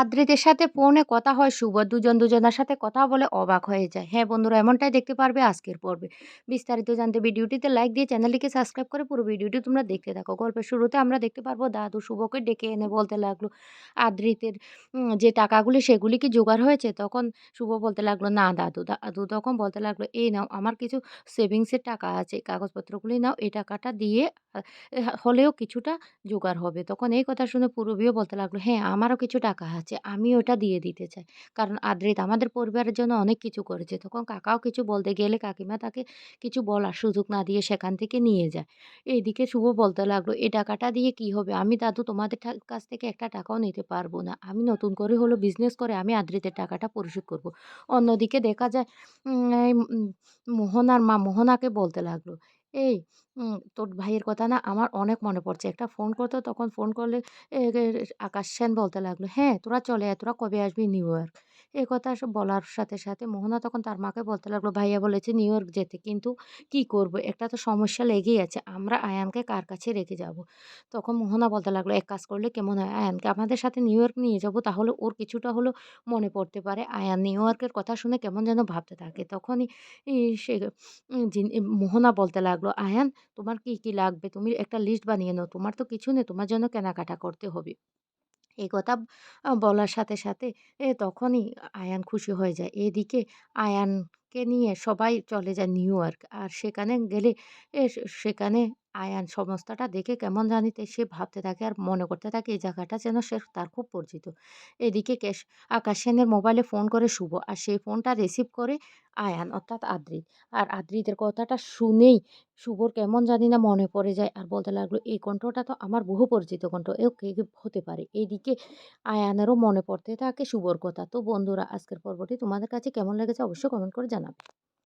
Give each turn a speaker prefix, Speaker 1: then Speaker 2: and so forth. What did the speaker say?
Speaker 1: আদ্রিদের সাথে ফোনে কথা হয় শুভ। দুজন দুজনের সাথে কথা বলে অবাক হয়ে যায়। হ্যাঁ বন্ধুরা, এমনটাই দেখতে পারবে আজকের পর্বে। বিস্তারিত জানতে ভিডিওটিতে লাইক দিয়ে চ্যানেলটিকে সাবস্ক্রাইব করে পুরো ভিডিওটি তোমরা দেখতে থাকো। গল্পের শুরুতে আমরা দেখতে পারব দাদু শুভকে ডেকে এনে বলতে লাগল, আদ্রিতের যে টাকাগুলি সেগুলি কি জোগাড় হয়েছে? তখন শুভ বলতে লাগল, না দাদু। দাদু তখন বলতে লাগল, এই নাও, আমার কিছু সেভিংসের টাকা আছে। কাগজপত্রগুলি নাও, এই টাকাটা দিয়ে হলেও কিছুটা জোগাড় হবে। তখন এই কথা শুনে পূরবীও বলতে লাগল হ্যাঁ আমারও কিছু টাকা আছে। আমি ওটা দিয়ে দিতে চাই। কারণ আদ্রিত আমাদের পরিবারের জন্য অনেক কিছু করেছে। তখন কাকাও কিছু বলতে গেলে কাকিমা তাকে কিছু বলার সুযোগ না দিয়ে সেখান থেকে নিয়ে যায়। এইদিকে শুভ বলতে লাগল, "এই টাকাটা দিয়ে কি হবে? আমি দাদু তোমাদের কাছ থেকে একটা টাকাও নিতে পারব না। আমি নতুন করে হলো বিজনেস করে আমি আদ্রিতের টাকাটা পরিশোধ করব।" অন্যদিকে দেখা যায় মোহনার মা মোহনাকে বলতে লাগল, "এই তোর ভাইয়ের কথা না আমার অনেক মনে পড়ছে। একটা ফোন করতো তখন ফোন করলে আকাশ সেন বলতে লাগল, "হ্যাঁ, তোরা চলে আয়। তোরা কবে আসবি নিউ ইয়র্ক?" এ কথা বলার সাথে, সাথে মোহনা তখন তার মাকে বলতে লাগল, "ভাইয়া বলেছে নিউ ইয়র্ক যেতে। কিন্তু কি করব? একটা তো সমস্যা লেগেই আছে। আমরা আয়ানকে কার কাছে রেখে যাব?" তখন মোহনা বলতে লাগল, "এক কাজ করলে কেমন হয়? আয়ানকে আমাদের সাথে নিউ ইয়র্ক নিয়ে যাব। তাহলে ওর কিছুটা হলেও মনে পড়তে পারে। আয়ান নিউ ইয়র্কের কথা শুনে কেমন যেন ভাবতে থাকে।" তখনই সে মোহনা বলতে লাগল, "আয়ান তোমার কি, কি লাগবে? তুমি একটা লিস্ট বানিয়ে নাও। তোমার তো কিছু নেই। তোমার জন্য কেনাকাটা করতে হবে।" এই কথা বলার সাথে, সাথে এ তখনই আয়ান খুশি হয়ে যায়। এদিকে আয়ানকে নিয়ে সবাই চলে যায় নিউ ইয়র্ক। আর সেখানে গেলে এ সেখানে আয়ান সমস্তটা দেখে কেমন জানিতে সে ভাবতে থাকে আর মনে করতে থাকে এই জায়গাটা যেন সে তার খুব পরিচিত। এদিকে ক্যাশ আকাশ সেনের মোবাইলে ফোন করে শুভ। আর সেই ফোনটা রিসিভ করে আয়ান অর্থাৎ আদ্রিত। আর আদ্রিতের কথাটা শুনেই শুভর কেমন জানি না মনে পড়ে যায় আর বলতে লাগল, "এই কণ্ঠটা তো আমার বহু পরিচিত কণ্ঠ। এও কে হতে পারে?" এইদিকে আয়ানেরও মনে পড়তে থাকে শুভর কথা। তো বন্ধুরা আজকের পর্বটি তোমাদের কাছে কেমন লেগেছে অবশ্যই কমেন্ট করে জানাবে।